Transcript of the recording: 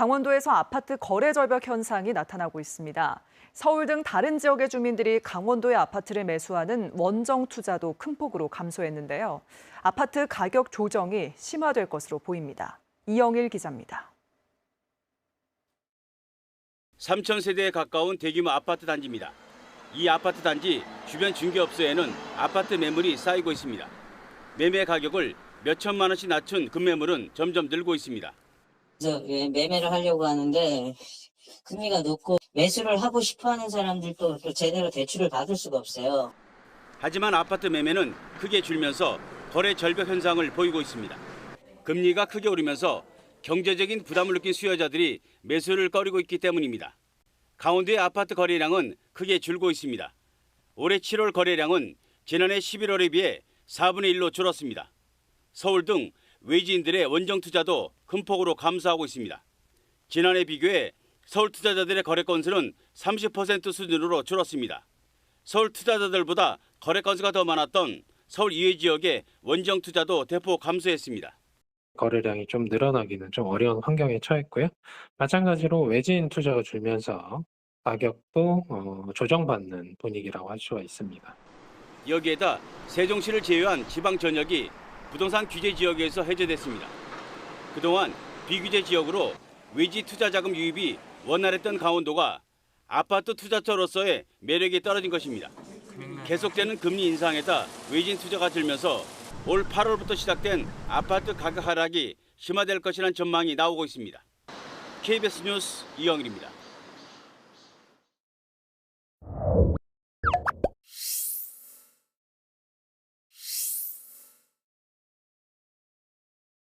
강원도에서 아파트 거래 절벽 현상이 나타나고 있습니다. 서울 등 다른 지역의 주민들이 강원도의 아파트를 매수하는 원정 투자도 큰 폭으로 감소했는데요. 아파트 가격 조정이 심화될 것으로 보입니다. 이영일 기자입니다. 3천 세대에 가까운 대규모 아파트 단지입니다. 이 아파트 단지 주변 중개업소에는 아파트 매물이 쌓이고 있습니다. 매매 가격을 몇 천만 원씩 낮춘 급매물은 점점 늘고 있습니다. 그래서 예, 매매를 하려고 하는데 금리가 높고 매수를 하고 싶어하는 사람들도 또 제대로 대출을 받을 수가 없어요. 하지만 아파트 매매는 크게 줄면서 거래 절벽 현상을 보이고 있습니다. 금리가 크게 오르면서 경제적인 부담을 느낀 수요자들이 매수를 꺼리고 있기 때문입니다. 강원도의 아파트 거래량은 크게 줄고 있습니다. 올해 7월 거래량은 지난해 11월에 비해 4분의 1로 줄었습니다. 서울 등 외지인들의 원정 투자도 큰 폭으로 감소하고 있습니다. 지난해 비교해 서울 투자자들의 거래 건수는 30% 수준으로 줄었습니다. 서울 투자자들보다 거래 건수가 더 많았던 서울 이외 지역의 원정 투자도 대폭 감소했습니다. 거래량이 좀 늘어나기는 좀 어려운 환경에 처했고요. 마찬가지로 외지인 투자가 줄면서 가격도 어, 조정받는 분위기라고 할 수가 있습니다. 여기에다 세종시를 제외한 지방 전역이 부동산 규제 지역에서 해제됐습니다. 그동안 비규제 지역으로 외지 투자 자금 유입이 원활했던 강원도가 아파트 투자처로서의 매력이 떨어진 것입니다. 계속되는 금리 인상에다 외진 투자가 들면서 올 8월부터 시작된 아파트 가격 하락이 심화될 것이라는 전망이 나오고 있습니다. KBS 뉴스 이영일입니다.